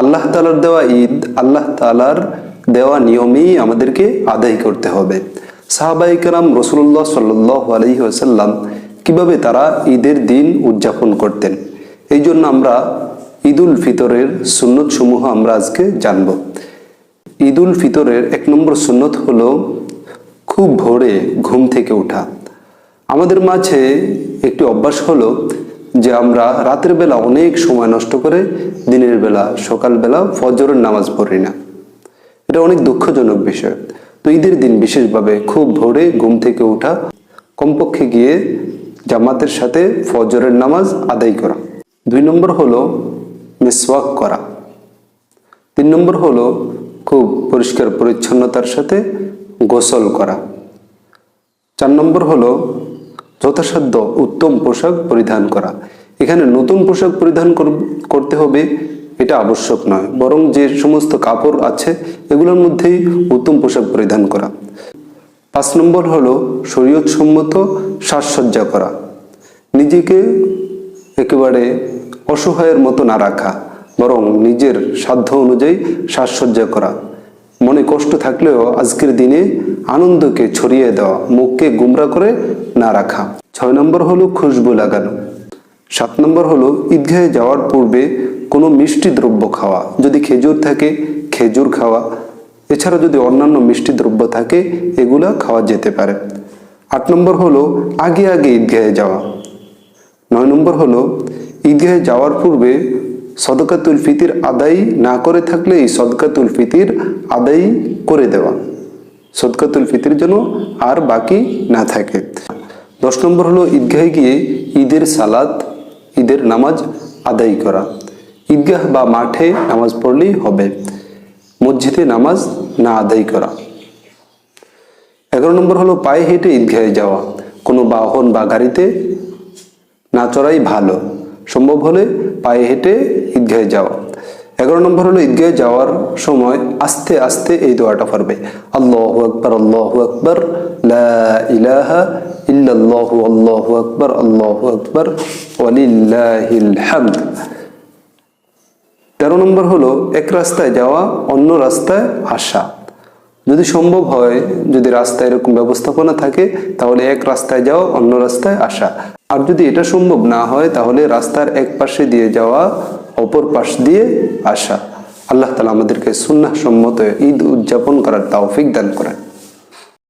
আল্লাহ তালার দেওয়া ঈদ, আল্লাহ তালার দেওয়া নিয়মেই আমাদেরকে আদায় করতে হবে। সাহাবাইকেরাম রসুল্লাহ সাল্লাহ আলহি আসাল্লাম কীভাবে তারা ঈদের দিন উদযাপন করতেন? এই জন্য আমরা ঈদুল ফিতরের সুন্নত সমূহ আমরা আজকে জানব। ঈদুল ফিতরের এক নম্বর সুন্নত হলো খুব ভোরে ঘুম থেকে ওঠা। আমাদের মাঝে একটি অভ্যাস হলো যে আমরা রাতের বেলা অনেক সময় নষ্ট করে দিনের বেলা সকালবেলা ফজরের নামাজ পড়ি না। এটা অনেক দুঃখজনক বিষয়। তো ঈদের দিন বিশেষভাবে খুব ভোরে ঘুম থেকে ওঠা কমপক্ষে গিয়ে জামাতের সাথে ফজরের নামাজ আদায় করা। দুই নম্বর হলো মিসওয়াক করা। তিন নম্বর হলো খুব পরিষ্কার পরিচ্ছন্নতার সাথে গোসল করা। চার নম্বর হলো যথাসাধ্য উত্তম পোশাক পরিধান করা। এখানে নতুন পোশাক পরিধান কর- করতে হবে, এটা আবশ্যক নয়। বরং যে সমস্ত কাপড় আছে, এগুলোর মধ্যেই উত্তম পোশাক পরিধান করা। পাঁচ নম্বর হলো শরীয়তসম্মত সাজসজ্জা করা। নিজেকে একেবারে অসহায়ের মতো না রাখা, বরং নিজের সাধ্য অনুযায়ী সাজসজ্জা করা। মনে কষ্ট থাকলেও আজকের দিনে আনন্দকে ছড়িয়ে দেওয়া, মুখকে গুমরা করে না রাখা। ছয় নম্বর হলো খুশবু লাগানো। সাত নম্বর হলো ঈদগাহে যাওয়ার পূর্বে কোনো মিষ্টি দ্রব্য খাওয়া। যদি খেজুর থাকে, খেজুর খাওয়া। এছাড়া যদি অন্যান্য মিষ্টি দ্রব্য থাকে, এগুলা খাওয়া যেতে পারে। আট নম্বর হলো আগে আগে ঈদগাহে যাওয়া। নয় নম্বর হলো ঈদগাহে যাওয়ার পূর্বে সদকাতুল ফিতির আদায় না করে থাকলে এই সদকাতুল ফিতির আদায় করে দেওয়া। সদকাতুল ফিতির যেন আর বাকি না থাকে। দশ নম্বর হলো ঈদগাহে গিয়ে ঈদের সালাদ ঈদের নামাজ আদায় করা। ঈদগাহ বা মাঠে নামাজ পড়লেই হবে। মসজিদে নামাজ না আদায় করা। এগারো নম্বর হলো পায়ে হেঁটে ঈদগাহে যাওয়া। কোনো বাহন বা গাড়িতে না চড়াই ভালো। সম্ভব হলে পায়ে হেঁটে ঈদগাহে যাওয়া। এগারো নম্বর হলো, ঈদগাহে যাওয়ার সময় আস্তে আস্তে এই দোয়াটা পারবে আল্লাহ আকবর আল্লাহ আকবর ইলাহা ইল্লাল্লাহু আকবর, আল্লাহু আকবর তেরো নম্বর হলো, এক রাস্তায় যাওয়া, অন্য রাস্তায় আসা। যদি সম্ভব হয়, যদি রাস্তায় এরকম ব্যবস্থাপনা থাকে, তাহলে এক রাস্তায় যাওয়া, অন্য রাস্তায় আসা। আর যদি এটা সম্ভব না হয়, তাহলে রাস্তার এক পাশে দিয়ে যাওয়া অপর পাশ দিয়ে আসা। আল্লাহ তালা আমাদেরকে সুন্নাহ সম্মত ঈদ উদযাপন করার তাওফিক দান করেন।